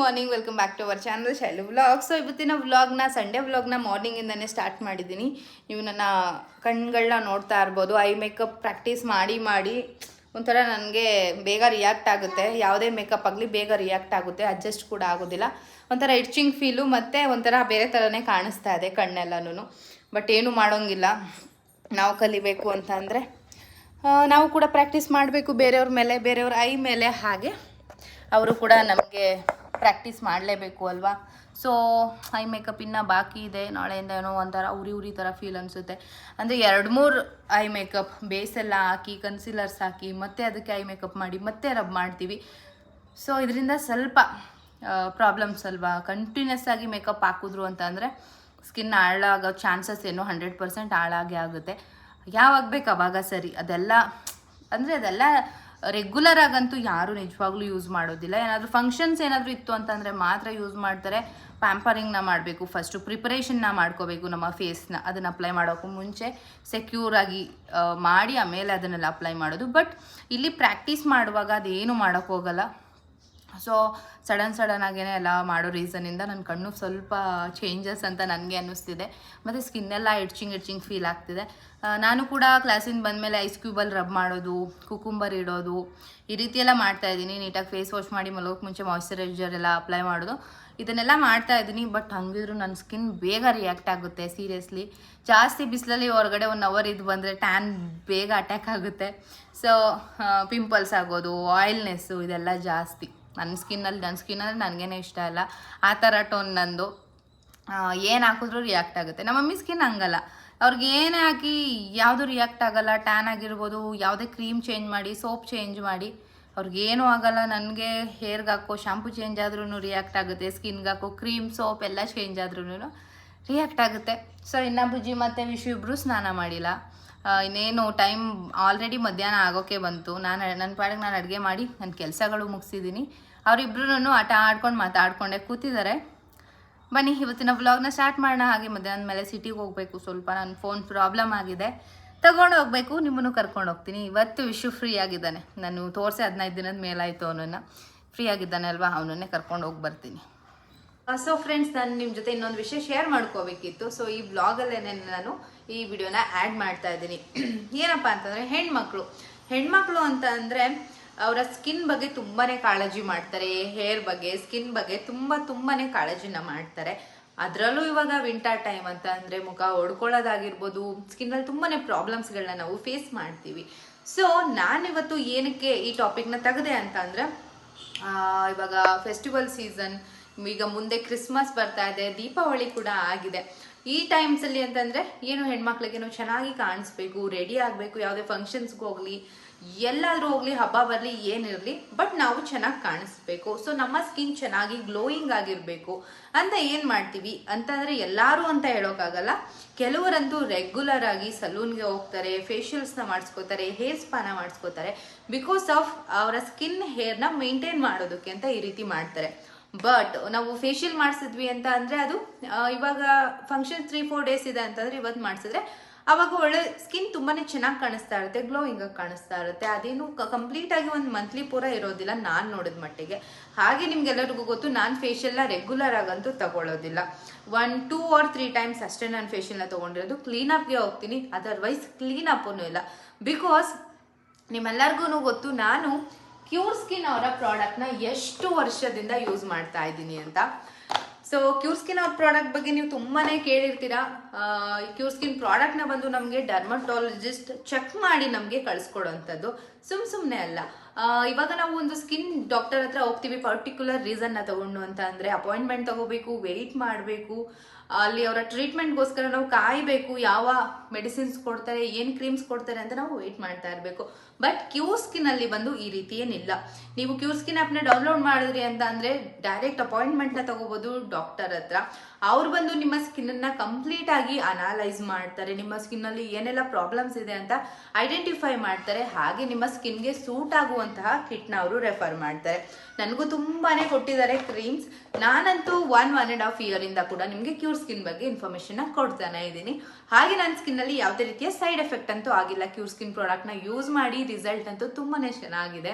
Morning, welcome back to our channel Shailu vlog. So ಇವತ್ತಿನ ವ್ಲಾಗ್ನ, Sunday ವ್ಲಾಗ್ನ ಮಾರ್ನಿಂಗಿಂದನೇ start ಮಾಡಿದ್ದೀನಿ ನೀವು ನನ್ನ ಕಣ್ಗಳನ್ನ ನೋಡ್ತಾ ಇರ್ಬೋದು. ಐ ಮೇಕಪ್ ಪ್ರಾಕ್ಟೀಸ್ ಮಾಡಿ ಮಾಡಿ. ಒಂಥರ ನನಗೆ ಬೇಗ ರಿಯಾಕ್ಟ್ ಆಗುತ್ತೆ. ಯಾವುದೇ ಮೇಕಪ್ ಆಗಲಿ ಬೇಗ ರಿಯಾಕ್ಟ್ ಆಗುತ್ತೆ. ಅಡ್ಜಸ್ಟ್ ಕೂಡ ಆಗೋದಿಲ್ಲ. ಒಂಥರ ಇಡ್ಚಿಂಗ್ ಫೀಲು ಮತ್ತು ಒಂಥರ ಬೇರೆ ಥರನೇ ಕಾಣಿಸ್ತಾ ಇದೆ ಕಣ್ಣೆಲ್ಲನೂ ಬಟ್ ಏನು ಮಾಡೋಂಗಿಲ್ಲ. ನಾವು ಕಲಿಬೇಕು ಅಂತ ಅಂದರೆ ನಾವು ಕೂಡ ಪ್ರಾಕ್ಟೀಸ್ ಮಾಡಬೇಕು ಬೇರೆಯವ್ರ ಮೇಲೆ, ಬೇರೆಯವ್ರ ಐ ಮೇಲೆ ಹಾಗೆ. ಅವರು ಕೂಡ ನಮಗೆ ಪ್ರಾಕ್ಟೀಸ್ ಮಾಡಲೇಬೇಕು ಅಲ್ವಾ? ಸೊ ಐ ಮೇಕಪ್ ಇನ್ನೂ ಬಾಕಿ ಇದೆ. ನಾಳೆಯಿಂದ ಏನೋ ಒಂಥರ ಉರಿ ಉರಿ ಥರ ಫೀಲ್ ಅನಿಸುತ್ತೆ. ಅಂದರೆ ಎರಡು ಮೂರು ಐ ಮೇಕಪ್ ಬೇಸ್ ಎಲ್ಲ ಹಾಕಿ ಕನ್ಸಿಲರ್ಸ್ ಹಾಕಿ, ಮತ್ತೆ ಅದಕ್ಕೆ ಐ ಮೇಕಪ್ ಮಾಡಿ, ಮತ್ತೆ ರಬ್ ಮಾಡ್ತೀವಿ. ಸೊ ಇದರಿಂದ ಸ್ವಲ್ಪ ಪ್ರಾಬ್ಲಮ್ಸ್ ಅಲ್ವಾ? ಕಂಟಿನ್ಯೂಸ್ ಆಗಿ ಮೇಕಪ್ ಹಾಕಿದ್ರು ಅಂತ ಅಂದರೆ ಸ್ಕಿನ್ ಹಾಳಾಗೋ ಚಾನ್ಸಸ್ ಏನು ಹಂಡ್ರೆಡ್ ಪರ್ಸೆಂಟ್ ಹಾಳಾಗೇ ಆಗುತ್ತೆ. ಯಾವಾಗ ಬೇಕು ಅವಾಗ ಸರಿ. ಅದೆಲ್ಲ, ಅಂದರೆ ಅದೆಲ್ಲ ರೆಗ್ಯುಲರ್ ಆಗಂತೂ ಯಾರು ನಿಜವಾಗ್ಲೂ ಯೂಸ್ ಮಾಡೋದಿಲ್ಲ. ಏನಾದರೂ ಫಂಕ್ಷನ್ಸ್ ಏನಾದರೂ ಇತ್ತು ಅಂತಂದರೆ ಮಾತ್ರ ಯೂಸ್ ಮಾಡ್ತಾರೆ. ಪ್ಯಾಂಪರಿಂಗ್ನ ಮಾಡಬೇಕು ಫಸ್ಟು ಪ್ರಿಪರೇಷನ್ನ ಮಾಡ್ಕೋಬೇಕು ನಮ್ಮ ಫೇಸ್ನ ಅದನ್ನು ಅಪ್ಲೈ ಮಾಡೋಕ್ಕೂ ಮುಂಚೆ ಸೆಕ್ಯೂರ್ ಆಗಿ ಮಾಡಿ ಆಮೇಲೆ ಅದನ್ನೆಲ್ಲ ಅಪ್ಲೈ ಮಾಡೋದು. ಬಟ್ ಇಲ್ಲಿ ಪ್ರಾಕ್ಟೀಸ್ ಮಾಡುವಾಗ ಅದೇನು ಮಾಡೋಕ್ಕೆ ಹೋಗಲ್ಲ. ಸೊ ಸಡನ್ ಸಡನ್ ಆಗೇನೆ ಎಲ್ಲ ಮಾಡೋ ರೀಸನಿಂದ ನನ್ನ ಕಣ್ಣು ಸ್ವಲ್ಪ ಚೇಂಜಸ್ ಅಂತ ನನಗೆ ಅನ್ನಿಸ್ತಿದೆ. ಮತ್ತು ಸ್ಕಿನ್ನೆಲ್ಲ ಇಡ್ಚಿಂಗ್ ಇಡ್ಚಿಂಗ್ ಫೀಲ್ ಆಗ್ತಿದೆ. ನಾನು ಕೂಡ ಕ್ಲಾಸಿಂದ ಬಂದಮೇಲೆ ಐಸ್ ಕ್ಯೂಬಲ್ಲಿ ರಬ್ ಮಾಡೋದು ಕುಕುಂಬರ್ ಇಡೋದು, ಈ ರೀತಿ ಎಲ್ಲ ಮಾಡ್ತಾ ಇದ್ದೀನಿ. ನೀಟಾಗಿ ಫೇಸ್ ವಾಶ್ ಮಾಡಿ, ಮಲಗೋಕೆ ಮುಂಚೆ ಮಾಯ್ಶ್ಚರೈಸರ್ ಎಲ್ಲ ಅಪ್ಲೈ ಮಾಡೋದು. ಇದನ್ನೆಲ್ಲ ಮಾಡ್ತಾ ಇದ್ದೀನಿ ಬಟ್ ಹಂಗಿದ್ರು ನನ್ನ ಸ್ಕಿನ್ ಬೇಗ ರಿಯಾಕ್ಟ್ ಆಗುತ್ತೆ ಸೀರಿಯಸ್ಲಿ ಜಾಸ್ತಿ ಬಿಸಿಲಲ್ಲಿ ಹೊರಗಡೆ ಒನ್ ಅವರ್ ಇದು ಬಂದರೆ ಟ್ಯಾನ್ ಬೇಗ ಅಟ್ಯಾಕ್ ಆಗುತ್ತೆ. ಸೊ ಪಿಂಪಲ್ಸ್ ಆಗೋದು ಆಯಿಲ್ನೆಸ್ಸು ಇದೆಲ್ಲ ಜಾಸ್ತಿ. ನನ್ನ ಸ್ಕಿನ್ನಲ್ಲಿ, ನನ್ನ ಸ್ಕಿನ್ ಅಂದರೆ ನನಗೇನೆ ಇಷ್ಟ ಇಲ್ಲ. ಆ ಥರ ಟೋನ್ ನಂದು. ಏನು ಹಾಕಿದ್ರೂ ರಿಯಾಕ್ಟ್ ಆಗುತ್ತೆ. ನಮ್ಮ ಮಮ್ಮಿ ಸ್ಕಿನ್ ಹಂಗಲ್ಲ. ಅವ್ರಿಗೆ ಏನೇ ಹಾಕಿ ಯಾವುದು ರಿಯಾಕ್ಟ್ ಆಗಲ್ಲ. ಟ್ಯಾನ್ ಆಗಿರ್ಬೋದು, ಯಾವುದೇ ಕ್ರೀಮ್ ಚೇಂಜ್ ಮಾಡಿ ಸೋಪ್ ಚೇಂಜ್ ಮಾಡಿ. ಅವ್ರಿಗೇನೂ ಆಗಲ್ಲ. ನನಗೆ ಹೇರ್ಗೆ ಹಾಕೋ ಶಾಂಪು ಚೇಂಜ್ ಆದ್ರೂ ರಿಯಾಕ್ಟ್ ಆಗುತ್ತೆ. ಸ್ಕಿನ್ಗೆ ಹಾಕೋ ಕ್ರೀಮ್ ಸೋಪ್ ಎಲ್ಲ ಚೇಂಜ್ ಆದ್ರೂ ರಿಯಾಕ್ಟ್ ಆಗುತ್ತೆ. ಸೊ ಇನ್ನು ಬುಜ್ಜಿ ಮತ್ತು ವಿಶು ಇಬ್ಬರು ಸ್ನಾನ ಮಾಡಿಲ್ಲ. ಇನ್ನೇನು ಟೈಮ್ ಆಲ್ರೆಡಿ ಮಧ್ಯಾಹ್ನ ಆಗೋಕ್ಕೆ ಬಂತು. ನಾನು ನನ್ನ ಪಾಡಿಗೆ ನಾನು ಅಡುಗೆ ಮಾಡಿ ನನ್ನ ಕೆಲಸಗಳು ಮುಗಿಸಿದ್ದೀನಿ ಅವರಿಬ್ರು ಆಟ ಆಡ್ಕೊಂಡು ಮಾತಾಡ್ಕೊಂಡೆ ಕೂತಿದ್ದಾರೆ. ಬನ್ನಿ, ಇವತ್ತಿನ ವ್ಲಾಗ್ನ ಸ್ಟಾರ್ಟ್ ಮಾಡೋಣ. ಹಾಗೆ ಮಧ್ಯಾಹ್ನ ಮೇಲೆ ಸಿಟಿಗೆ ಹೋಗಬೇಕು. ಸ್ವಲ್ಪ ನನ್ನ ಫೋನ್ ಪ್ರಾಬ್ಲಮ್ ಆಗಿದೆ. ತಗೊಂಡು ಹೋಗಬೇಕು. ನಿಮ್ಮನ್ನು ಕರ್ಕೊಂಡು ಹೋಗ್ತೀನಿ. ಇವತ್ತು ವಿಶು ಫ್ರೀ ಆಗಿದ್ದಾನೆ. ನಾನು ತೋರಿಸಿ ಹದಿನೈದು ದಿನದ ಮೇಲಾಯಿತು ಅವನನ್ನು. ಫ್ರೀ ಆಗಿದ್ದಾನೆ ಅಲ್ವಾ ಅವನನ್ನೇ ಕರ್ಕೊಂಡು ಹೋಗಿ ಬರ್ತೀನಿ. ಸೊ ಫ್ರೆಂಡ್ಸ್ ನಾನು ನಿಮ್ಮ ಜೊತೆ ಇನ್ನೊಂದು ವಿಷಯ ಶೇರ್ ಮಾಡ್ಕೋಬೇಕಿತ್ತು. ಸೊ ಈ ಬ್ಲಾಗಲ್ಲೇ ನಾನು ಈ ವಿಡಿಯೋನ ಆ್ಯಡ್ ಮಾಡ್ತಾ ಇದ್ದೀನಿ. ಏನಪ್ಪ ಅಂತಂದರೆ, ಹೆಣ್ಮಕ್ಳು. ಹೆಣ್ಮಕ್ಳು ಅಂತ ಅಂದರೆ ಅವರ ಸ್ಕಿನ್ ಬಗ್ಗೆ ತುಂಬಾನೇ ಕಾಳಜಿ ಮಾಡ್ತಾರೆ, ಹೇರ್ ಬಗ್ಗೆ, ಸ್ಕಿನ್ ಬಗ್ಗೆ ತುಂಬ ತುಂಬಾನೇ ಕಾಳಜಿನ ಮಾಡ್ತಾರೆ. ಅದರಲ್ಲೂ ಇವಾಗ ವಿಂಟರ್ ಟೈಮ್ ಅಂತ ಅಂದರೆ ಮುಖ ಹೊಡ್ಕೊಳ್ಳೋದಾಗಿರ್ಬೋದು ಸ್ಕಿನ್ನಲ್ಲಿ ತುಂಬಾನೇ ಪ್ರಾಬ್ಲಮ್ಸ್ಗಳನ್ನ ನಾವು ಫೇಸ್ ಮಾಡ್ತೀವಿ. ಸೊ ನಾನಿವತ್ತು ಏನಕ್ಕೆ ಈ ಟಾಪಿಕ್ನ ತೆಗೆದೆ ಅಂತ ಅಂದರೆ ಇವಾಗ ಫೆಸ್ಟಿವಲ್ ಸೀಸನ್ ಈಗ ಮುಂದೆ ಕ್ರಿಸ್ಮಸ್ ಬರ್ತಾ ಇದೆ, ದೀಪಾವಳಿ ಕೂಡ ಆಗಿದೆ. ಈ ಟೈಮ್ಸ್ ಅಲ್ಲಿ ಅಂತಂದ್ರೆ, ಏನು ಹೆಣ್ಮಕ್ಳಿಗೇನು ಚೆನ್ನಾಗಿ ಕಾಣಿಸ್ಬೇಕು ರೆಡಿ ಆಗಬೇಕು, ಯಾವುದೇ ಫಂಕ್ಷನ್ಸ್ಗೆ ಹೋಗ್ಲಿ ಎಲ್ಲಾದ್ರೂ ಹೋಗಲಿ, ಹಬ್ಬ ಬರಲಿ ಏನಿರಲಿ ಬಟ್ ನಾವು ಚೆನ್ನಾಗಿ ಕಾಣಿಸ್ಬೇಕು. ಸೊ ನಮ್ಮ ಸ್ಕಿನ್ ಚೆನ್ನಾಗಿ ಗ್ಲೋಯಿಂಗ್ ಆಗಿರಬೇಕು. ಅಂತ ಏನು ಮಾಡ್ತೀವಿ? ಅಂತಂದರೆ ಎಲ್ಲರೂ ಅಂತ ಹೇಳೋಕ್ಕಾಗಲ್ಲ ಕೆಲವರಂತೂ ರೆಗ್ಯುಲರ್ ಆಗಿ ಸಲೂನ್ಗೆ ಹೋಗ್ತಾರೆ ಫೇಶಿಯಲ್ಸ್ನ ಮಾಡಿಸ್ಕೋತಾರೆ ಹೇರ್ ಸ್ಪಾನ ಮಾಡಿಸ್ಕೋತಾರೆ ಬಿಕಾಸ್ ಆಫ್ ಅವರ ಸ್ಕಿನ್ ಹೇರ್ನ ಮೇಂಟೈನ್ ಮಾಡೋದಕ್ಕೆ ಅಂತ ಈ ರೀತಿ ಮಾಡ್ತಾರೆ. ಬಟ್ ನಾವು ಫೇಶಿಯಲ್ ಮಾಡಿಸಿದ್ವಿ ಅಂತ ಅಂದರೆ ಅದು ಇವಾಗ ಫಂಕ್ಷನ್ ತ್ರೀ ಫೋರ್ ಡೇಸ್ ಇದೆ ಅಂತಂದರೆ ಇವತ್ತು ಮಾಡಿಸಿದ್ರೆ ಅವಾಗ ಒಳ್ಳೆ ಸ್ಕಿನ್ ತುಂಬಾನೇ ಚೆನ್ನಾಗಿ ಕಾಣಿಸ್ತಾ ಇರುತ್ತೆ ಗ್ಲೋಯಿಂಗ್ ಆಗಿ ಕಾಣಿಸ್ತಾ ಇರುತ್ತೆ. ಅದೇನು ಕಂಪ್ಲೀಟ್ ಆಗಿ ಒಂದು ಮಂತ್ಲಿ ಪೂರ ಇರೋದಿಲ್ಲ, ನಾನು ನೋಡಿದ ಮಟ್ಟಿಗೆ. ಹಾಗೆ ನಿಮ್ಗೆಲ್ಲರಿಗೂ ಗೊತ್ತು, ನಾನು ಫೇಶಿಯಲ್ನ ರೆಗ್ಯುಲರ್ ಆಗಂತೂ ತಗೊಳ್ಳೋದಿಲ್ಲ one two or three times ಅಷ್ಟೇ ನಾನು ತಗೊಂಡಿರೋದು. ಕ್ಲೀನ್ ಅಪ್ಗೆ ಹೋಗ್ತೀನಿ ಅದರ್ವೈಸ್ ಕ್ಲೀನ್ ಅಪ್ಪೂ ಇಲ್ಲ. ಬಿಕಾಸ್ ನಿಮ್ಮೆಲ್ಲರಿಗೂ ಗೊತ್ತು, ನಾನು ಕ್ಯೂರ್ ಸ್ಕಿನ್ ಅವರ ಪ್ರಾಡಕ್ಟ್ನ ಎಷ್ಟು ವರ್ಷದಿಂದ ಯೂಸ್ ಮಾಡ್ತಾ ಇದ್ದೀನಿ ಅಂತ. ಸೊ ಕ್ಯೂರ್ ಸ್ಕಿನ್ ಅವ್ರ ಪ್ರಾಡಕ್ಟ್ ಬಗ್ಗೆ ನೀವು ತುಂಬಾನೇ ಕೇಳಿರ್ತೀರಾ? ಕ್ಯೂರ್ ಸ್ಕಿನ್ ಪ್ರಾಡಕ್ಟ್ನ ಬಂದು ನಮಗೆ ಡರ್ಮಟಾಲಜಿಸ್ಟ್ ಚೆಕ್ ಮಾಡಿ ನಮಗೆ ಕಳಿಸ್ಕೊಡೋಂಥದ್ದು. ಸುಮ್ ಸುಮ್ಮನೆ ಅಲ್ಲ. ಇವಾಗ ನಾವು ಒಂದು ಸ್ಕಿನ್ ಡಾಕ್ಟರ್ ಹತ್ರ ಹೋಗ್ತೀವಿ ಪರ್ಟಿಕ್ಯುಲರ್ ರೀಸನ್ನ ತಗೊಂಡು ಅಂತ ಅಂದರೆ ಅಪಾಯಿಂಟ್ಮೆಂಟ್ ತಗೋಬೇಕು ವೆಯ್ಟ್ ಮಾಡಬೇಕು. ಅಲ್ಲಿ ಅವರ ಟ್ರೀಟ್ಮೆಂಟ್ಗೋಸ್ಕರ ನಾವು ಕಾಯಬೇಕು, ಯಾವ ಮೆಡಿಸಿನ್ಸ್ ಕೊಡ್ತಾರೆ, ಏನು ಕ್ರೀಮ್ಸ್ ಕೊಡ್ತಾರೆ ಅಂತ ನಾವು ವೆಯ್ಟ್ ಮಾಡ್ತಾ ಇರಬೇಕು. ಬಟ್ ಕ್ಯೂ ಸ್ಕಿನ್ ಅಲ್ಲಿ ಬಂದು ಈ ರೀತಿ ಏನಿಲ್ಲ. ನೀವು ಕ್ಯೂ ಸ್ಕಿನ್ ಆ್ಯಪ್ನ ಡೌನ್ಲೋಡ್ ಮಾಡಿದ್ರಿ ಅಂತ ಅಂದ್ರೆ ಡೈರೆಕ್ಟ್ ಅಪಾಯಿಂಟ್ಮೆಂಟ್ನ ತಗೋಬಹುದು ಡಾಕ್ಟರ್ ಹತ್ರ. ಅವ್ರು ಬಂದು ನಿಮ್ಮ ಸ್ಕಿನ್ನ ಕಂಪ್ಲೀಟ್ ಆಗಿ ಅನಾಲೈಸ್ ಮಾಡ್ತಾರೆ. ನಿಮ್ಮ ಸ್ಕಿನ್ ಅಲ್ಲಿ ಏನೆಲ್ಲ ಪ್ರಾಬ್ಲಮ್ಸ್ ಇದೆ ಅಂತ ಐಡೆಂಟಿಫೈ ಮಾಡ್ತಾರೆ. ಹಾಗೆ ನಿಮ್ಮ ಸ್ಕಿನ್ಗೆ ಸೂಟ್ ಆಗುವಂತಹ ಕಿಟ್ನ ಅವರು ರೆಫರ್ ಮಾಡ್ತಾರೆ. ನನಗೂ ತುಂಬಾನೇ ಕೊಟ್ಟಿದ್ದಾರೆ ಕ್ರೀಮ್ಸ್ ನಾನಂತೂ one one and half year ಇಂದ ಕೂಡ ನಿಮಗೆ ಕ್ಯೂರ್ ಸ್ಕಿನ್ ಬಗ್ಗೆ ಇನ್ಫಾರ್ಮೇಶನ್ ಕೊಡ್ತಾನೆ ಇದ್ದೀನಿ. ಹಾಗೆ ನನ್ನ ಸ್ಕಿನ್ ಅಲ್ಲಿ ಯಾವುದೇ ರೀತಿಯ ಸೈಡ್ ಎಫೆಕ್ಟ್ ಅಂತೂ ಆಗಿಲ್ಲ. ಕ್ಯೂರ್ ಸ್ಕಿನ್ ಪ್ರಾಡಕ್ಟ್ನ ಯೂಸ್ ಮಾಡಿ ರಿಸಲ್ಟ್ ಅಂತೂ ತುಂಬಾ ಚೆನ್ನಾಗಿದೆ.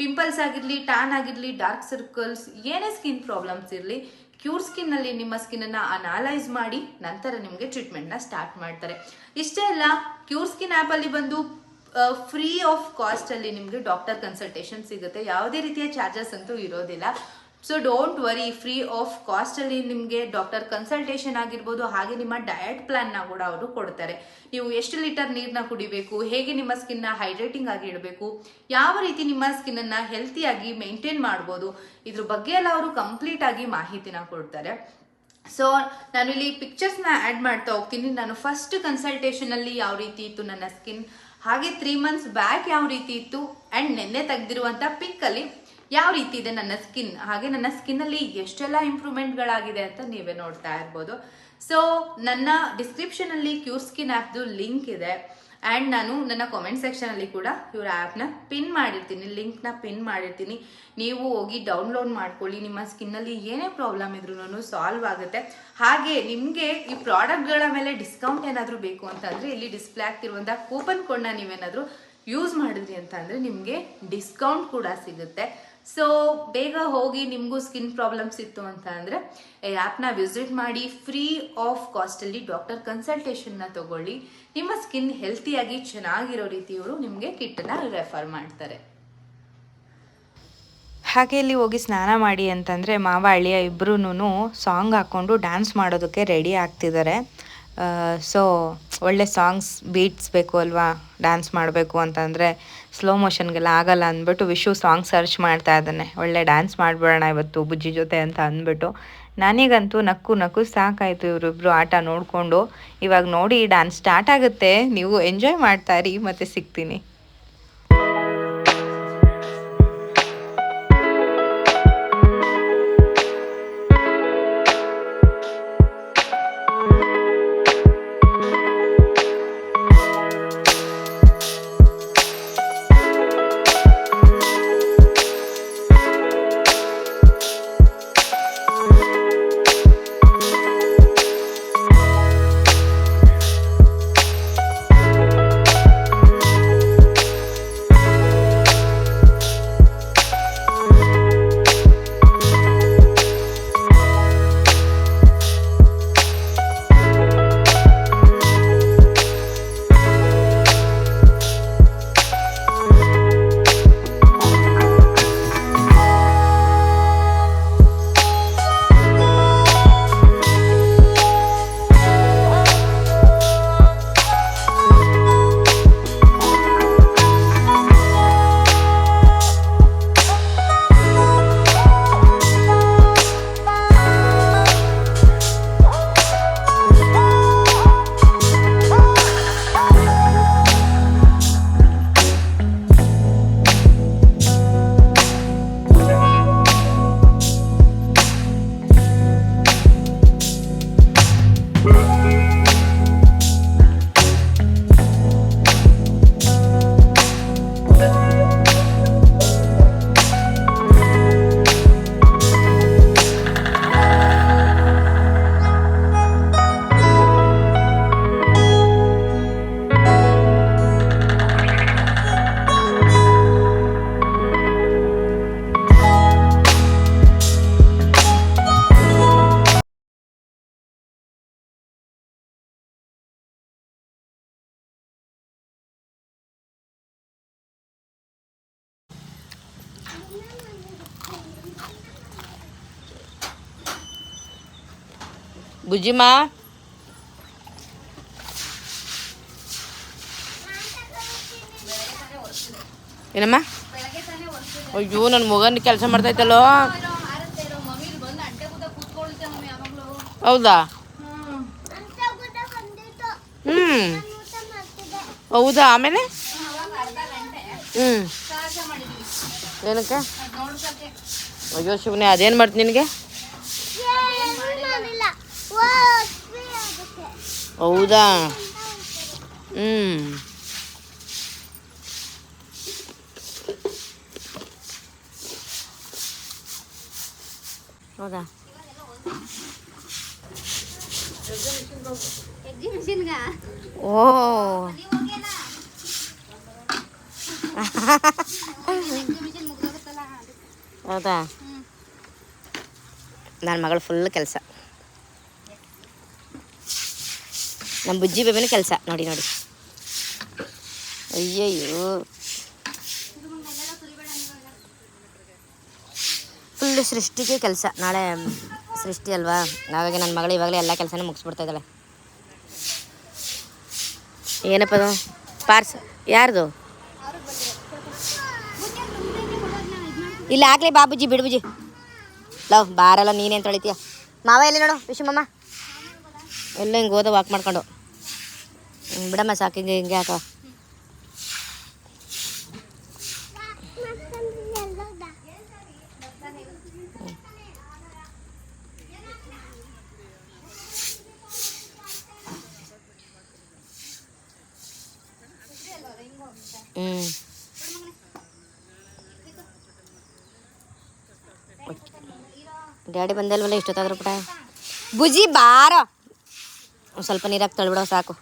ಪಿಂಪಲ್ಸ್ ಆಗಿರಲಿ ಟ್ಯಾನ್ ಆಗಿರಲಿ ಡಾರ್ಕ್ ಸರ್ಕಲ್ಸ್ ಏನೇ ಸ್ಕಿನ್ ಪ್ರಾಬ್ಲಮ್ಸ್ ಇರಲಿ ಕ್ಯೂರ್ ಸ್ಕಿನ್ನಲ್ಲಿ ನಿಮ್ಮ ಸ್ಕಿನ್ನನ್ನು ಅನಾಲೈಸ್ ಮಾಡಿ ನಂತರ ನಿಮಗೆ ಟ್ರೀಟ್ಮೆಂಟ್ನ ಸ್ಟಾರ್ಟ್ ಮಾಡ್ತಾರೆ. ಇಷ್ಟೇ ಅಲ್ಲ ಕ್ಯೂರ್ ಸ್ಕಿನ್ ಆ್ಯಪಲ್ಲಿ ಬಂದು ಫ್ರೀ ಆಫ್ ಕಾಸ್ಟಲ್ಲಿ ನಿಮಗೆ ಡಾಕ್ಟರ್ ಕನ್ಸಲ್ಟೇಷನ್ ಸಿಗುತ್ತೆ. ಯಾವುದೇ ರೀತಿಯ ಚಾರ್ಜಸ್ ಅಂತೂ ಇರೋದಿಲ್ಲ. So don't worry free of ಕಾಸ್ಟಲ್ಲಿ ನಿಮಗೆ ಡಾಕ್ಟರ್ ಕನ್ಸಲ್ಟೇಷನ್ ಆಗಿರ್ಬೋದು, ಹಾಗೆ ನಿಮ್ಮ ಡಯಟ್ ಪ್ಲಾನ್ನ ಕೂಡ ಅವರು ಕೊಡ್ತಾರೆ. ನೀವು ಎಷ್ಟು ಲೀಟರ್ ನೀರನ್ನ ಕುಡಿಬೇಕು, ಹೇಗೆ ನಿಮ್ಮ ಸ್ಕಿನ್ನ ಹೈಡ್ರೇಟಿಂಗ್ ಆಗಿ ಇಡಬೇಕು, ಯಾವ ರೀತಿ ನಿಮ್ಮ ಸ್ಕಿನ್ನನ್ನು ಹೆಲ್ತಿಯಾಗಿ ಮೇಂಟೈನ್ ಮಾಡ್ಬೋದು, ಇದ್ರ ಬಗ್ಗೆ ಎಲ್ಲ ಅವರು ಕಂಪ್ಲೀಟ್ ಆಗಿ ಮಾಹಿತಿನ ಕೊಡ್ತಾರೆ. ಸೊ ನಾನು ಇಲ್ಲಿ ಪಿಕ್ಚರ್ಸ್ನ ಆ್ಯಡ್ ಮಾಡ್ತಾ ಹೋಗ್ತೀನಿ. ನಾನು ಫಸ್ಟ್ ಕನ್ಸಲ್ಟೇಷನಲ್ಲಿ ಯಾವ ರೀತಿ ಇತ್ತು ನನ್ನ ಸ್ಕಿನ್ ಹಾಗೆ ತ್ರೀ ಮಂತ್ಸ್ ಬ್ಯಾಕ್ ಯಾವ ರೀತಿ ಇತ್ತು ಆ್ಯಂಡ್ ನಿನ್ನೆ ತೆಗೆದಿರುವಂಥ ಪಿಕ್ಕಲ್ಲಿ ಯಾವ ರೀತಿ ಇದೆ ನನ್ನ ಸ್ಕಿನ್ ಹಾಗೆ ನನ್ನ ಸ್ಕಿನ್ನಲ್ಲಿ ಎಷ್ಟೆಲ್ಲ ಇಂಪ್ರೂವ್ಮೆಂಟ್ಗಳಾಗಿದೆ ಅಂತ ನೀವೇ ನೋಡ್ತಾ ಇರ್ಬೋದು. ಸೊ ನನ್ನ ಡಿಸ್ಕ್ರಿಪ್ಷನಲ್ಲಿ ಕ್ಯೂರ್ ಸ್ಕಿನ್ ಆ್ಯಪ್ದು ಲಿಂಕ್ ಇದೆ. ಆ್ಯಂಡ್ ನಾನು ನನ್ನ ಕಾಮೆಂಟ್ ಸೆಕ್ಷನಲ್ಲಿ ಕೂಡ ಇವರ ಆ್ಯಪ್ನ ಪಿನ್ ಮಾಡಿರ್ತೀನಿ. ಲಿಂಕ್ನ ಪಿನ್ ಮಾಡಿರ್ತೀನಿ. ನೀವು ಹೋಗಿ ಡೌನ್ಲೋಡ್ ಮಾಡ್ಕೊಳ್ಳಿ. ನಿಮ್ಮ ಸ್ಕಿನ್ನಲ್ಲಿ ಏನೇ ಪ್ರಾಬ್ಲಮ್ ಇದ್ರೂ ಸಾಲ್ವ್ ಆಗುತ್ತೆ. ಹಾಗೆ ನಿಮಗೆ ಈ ಪ್ರಾಡಕ್ಟ್ಗಳ ಮೇಲೆ ಡಿಸ್ಕೌಂಟ್ ಏನಾದರೂ ಬೇಕು ಅಂತಂದರೆ ಇಲ್ಲಿ ಡಿಸ್ಪ್ಲೇ ಆಗ್ತಿರುವಂಥ ಕೂಪನ್ ಕೋಡ್ನ ನೀವೇನಾದರೂ ಯೂಸ್ ಮಾಡಿದ್ರಿ ಅಂತ ಅಂದರೆ ನಿಮಗೆ ಡಿಸ್ಕೌಂಟ್ ಕೂಡ ಸಿಗುತ್ತೆ. ಸೊ ಬೇಗ ಹೋಗಿ ನಿಮಗೂ ಸ್ಕಿನ್ ಪ್ರಾಬ್ಲಮ್ಸ್ ಇತ್ತು ಅಂತ ಅಂದರೆ ಆ್ಯಪ್ನ ವಿಸಿಟ್ ಮಾಡಿ ಫ್ರೀ ಆಫ್ ಕಾಸ್ಟಲ್ಲಿ ಡಾಕ್ಟರ್ ಕನ್ಸಲ್ಟೇಷನ್ನ ತಗೊಳ್ಳಿ. ನಿಮ್ಮ ಸ್ಕಿನ್ ಹೆಲ್ತಿಯಾಗಿ ಚೆನ್ನಾಗಿರೋ ರೀತಿಯವರು ನಿಮಗೆ ಕಿಟ್ಟನ್ನು ರೆಫರ್ ಮಾಡ್ತಾರೆ. ಹಾಗೆ ಇಲ್ಲಿ ಹೋಗಿ ಸ್ನಾನ ಮಾಡಿ ಅಂತಂದರೆ ಮಾವ ಅಳಿಯ ಇಬ್ಬರೂ ಸಾಂಗ್ ಹಾಕ್ಕೊಂಡು ಡ್ಯಾನ್ಸ್ ಮಾಡೋದಕ್ಕೆ ರೆಡಿ ಆಗ್ತಿದ್ದಾರೆ. ಸೊ ಒಳ್ಳೆ ಸಾಂಗ್ಸ್ ಬೀಟ್ಸ್ ಬೇಕು ಅಲ್ವಾ? ಡ್ಯಾನ್ಸ್ ಮಾಡಬೇಕು ಅಂತಂದರೆ ಸ್ಲೋ ಮೋಷನ್ಗೆಲ್ಲ ಆಗಲ್ಲ ಅಂದ್ಬಿಟ್ಟು ವಿಶು ಸಾಂಗ್ ಸರ್ಚ್ ಮಾಡ್ತಾ ಇದ್ದಾನೆ. ಒಳ್ಳೆ ಡ್ಯಾನ್ಸ್ ಮಾಡಿಬಿಡೋಣ ಇವತ್ತು ಬುಜ್ಜಿ ಜೊತೆ ಅಂತ ಅಂದ್ಬಿಟ್ಟು. ನನಗಂತೂ ನಕ್ಕು ನಕ್ಕು ಸಾಕಾಯಿತು ಇವರಿಬ್ರು ಆಟ ನೋಡಿಕೊಂಡು. ಇವಾಗ ನೋಡಿ ಡ್ಯಾನ್ಸ್ ಸ್ಟಾರ್ಟ್ ಆಗುತ್ತೆ. ನೀವು ಎಂಜಾಯ್ ಮಾಡ್ತಾ ಇರಿ, ಮತ್ತೆ ಸಿಗ್ತೀನಿ. ಬುಜ್ಜಿಮ್ಮ ಏನಮ್ಮ ಅಯ್ಯೋ ನನ್ನ ಮಗನ ಕೆಲಸ ಮಾಡ್ತೈತಲ್ಲೋ? ಹೌದಾ? ಹ್ಞೂ ಹೌದಾ, ಆಮೇಲೆ? ಹ್ಞೂ ಏನಕ್ಕೆ? ಅಯ್ಯೋ, ಶಿವನೇ, ಅದೇನು ಮಾಡ್ತೀನಿ ನಿನಗೆ? ಹೌದಾ? ಹ್ಞೂ ಹೌದಾ? ಓ. ಹೌದಾ? ನನ್ನ ಮಗಳು ಫುಲ್ ಕೆಲಸ. ನಮ್ಮ ಬುಜ್ಜಿ ಬೇಬಿನ ಕೆಲಸ. ನೋಡಿ ನೋಡಿ. ಅಯ್ಯಯ್ಯೋ. ಫುಲ್ ಸೃಷ್ಟಿಗೆ ಕೆಲಸ. ನಾಳೆ ಸೃಷ್ಟಿ ಅಲ್ವಾ? ಆವಾಗ ನನ್ನ ಮಗಳು ಇವಾಗಲೇ ಎಲ್ಲ ಕೆಲಸನೂ ಮುಗಿಸ್ಬಿಡ್ತಾ ಇದ್ದಾಳೆ. ಏನಪ್ಪ ಅದು? ಪಾರ್ಸ್, ಯಾರ್ದು? ಇಲ್ಲ, ಆಗ್ಲಿ ಬಾಬುಜಿ ಬಿಡ್ಬುಜಿ ಲವ್ ಬಾರಲ್ಲ ನೀನೇನು ತೊಳಿತೀಯ ಮಾವ ಎಲ್ಲಿ ನೋಡು? ವಿಶ್ವಮ್ಮ ಎಲ್ಲ ಹಿಂಗೆ ಹೋದ ವಾಕ್ ಮಾಡ್ಕೊಂಡು. ಹ್ಮ್, ಬಿಡಮ್ಮ ಸಾಕು ಹಿಂಗೆ ಹಿಂಗೆ ಹಾಕೋ ಹ್ಞೂ ಡ್ಯಾಡಿ ಬಂದಲ್ವಲ್ಲ ಇಷ್ಟೊತ್ತಾದ್ರೂ ಪುಟ ಬುಜಿ ಬಾರೋ ಒಂದ್ ಸ್ವಲ್ಪ ನೀರಾಗಿ ತಳ್ಬಿಡೋ ಸಾಕು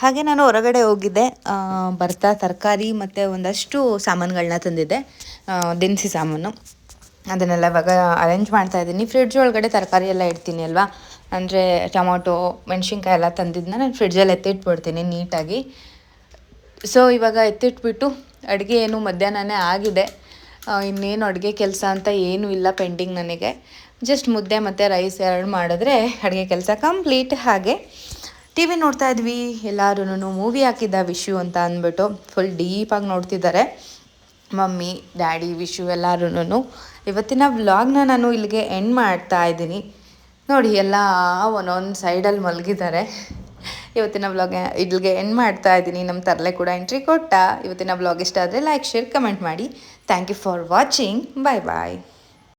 ಹಾಗೆ ನಾನು ಹೊರಗಡೆ ಹೋಗಿದ್ದೆ. ಬರ್ತಾ ತರಕಾರಿ ಮತ್ತು ಒಂದಷ್ಟು ಸಾಮಾನುಗಳನ್ನ ತಂದಿದ್ದೆ. ದಿನಸಿ ಸಾಮಾನು. ಅದನ್ನೆಲ್ಲ ಇವಾಗ ಅರೇಂಜ್ ಮಾಡ್ತಾ ಇದ್ದೀನಿ. ಫ್ರಿಡ್ಜ್ ಒಳಗಡೆ ತರಕಾರಿ ಎಲ್ಲ ಇಡ್ತೀನಿ ಅಲ್ವಾ? ಅಂದರೆ ಟೊಮೊಟೊ, ಮೆಣಸಿನ್ಕಾಯಿ ಎಲ್ಲ ತಂದಿದ್ದನ್ನ ನಾನು ಫ್ರಿಡ್ಜಲ್ಲಿ ಎತ್ತಿಟ್ಬಿಡ್ತೀನಿ ನೀಟಾಗಿ. ಸೊ ಇವಾಗ ಎತ್ತಿಟ್ಬಿಟ್ಟು ಅಡುಗೆ ಏನು ಮಧ್ಯಾಹ್ನನೇ ಆಗಿದೆ. ಇನ್ನೇನು ಅಡುಗೆ ಕೆಲಸ ಅಂತ ಏನೂ ಇಲ್ಲ ಪೆಂಡಿಂಗ್ ನನಗೆ. ಜಸ್ಟ್ ಮುದ್ದೆ ಮತ್ತು ರೈಸ್ ಎರಡು ಮಾಡಿದ್ರೆ ಅಡುಗೆ ಕೆಲಸ ಕಂಪ್ಲೀಟ್ ಹಾಗೆ. ಟಿ ವಿ ನೋಡ್ತಾ ಇದ್ವಿ ಎಲ್ಲರೂ ಮೂವಿ ಹಾಕಿದ್ದ ವಿಶು ಅಂತ ಅಂದ್ಬಿಟ್ಟು ಫುಲ್ ಡೀಪಾಗಿ ನೋಡ್ತಿದ್ದಾರೆ. ಮಮ್ಮಿ, ಡ್ಯಾಡಿ ವಿಶು ಎಲ್ಲರೂ ಇವತ್ತಿನ ವ್ಲಾಗ್ನ ನಾನು ಇಲ್ಲಿಗೆ ಎಂಡ್ ಮಾಡ್ತಾ ಇದ್ದೀನಿ. ನೋಡಿ, ಎಲ್ಲ ಒಂದೊಂದು ಸೈಡಲ್ಲಿ ಮಲಗಿದ್ದಾರೆ. ಇವತ್ತಿನ ವ್ಲಾಗ್ ಇಲ್ಲಿಗೆ ಎಂಡ್ ಮಾಡ್ತಾ ಇದ್ದೀನಿ. ನಮ್ಮ ತರಲೆ ಕೂಡ ಎಂಟ್ರಿ ಕೊಟ್ಟ. ಇವತ್ತಿನ ವ್ಲಾಗ್ ಇಷ್ಟ ಆದರೆ ಲೈಕ್ ಶೇರ್ ಕಮೆಂಟ್ ಮಾಡಿ. Thank you for watching bye bye